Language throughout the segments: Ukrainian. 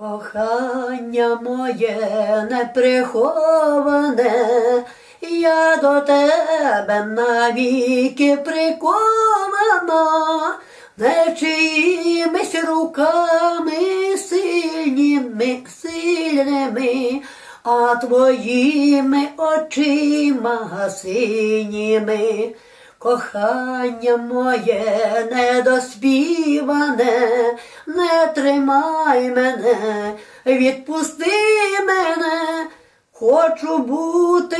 Кохання моє неприховане, я до тебе навіки прикована, не чиїмись руками сильніми, сильними, а твоїми очима синіми. Кохання моє недоспіване, не тримай мене, відпусти мене, хочу бути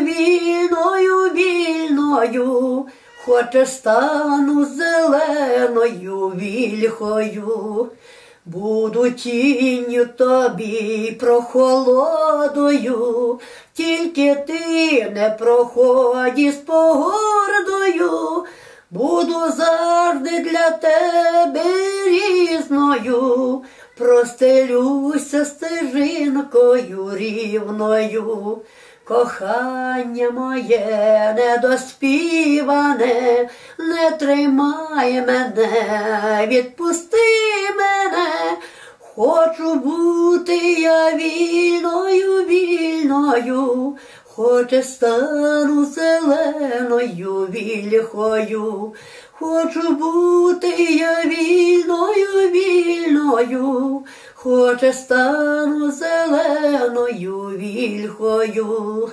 вільною, вільною, хоче стану зеленою вільхою. Буду тінню тобі прохолодою, тільки ти не проході з погордою, буду завжди для тебе різною, простелюся стежинкою рівною. Кохання моє недоспіване, не тримай мене, відпусти мене, хочу бути я вільною, вільною, хоче стану зеленою вільхою, хочу бути я вільною, вільною, хоче стану зеленою вільхою.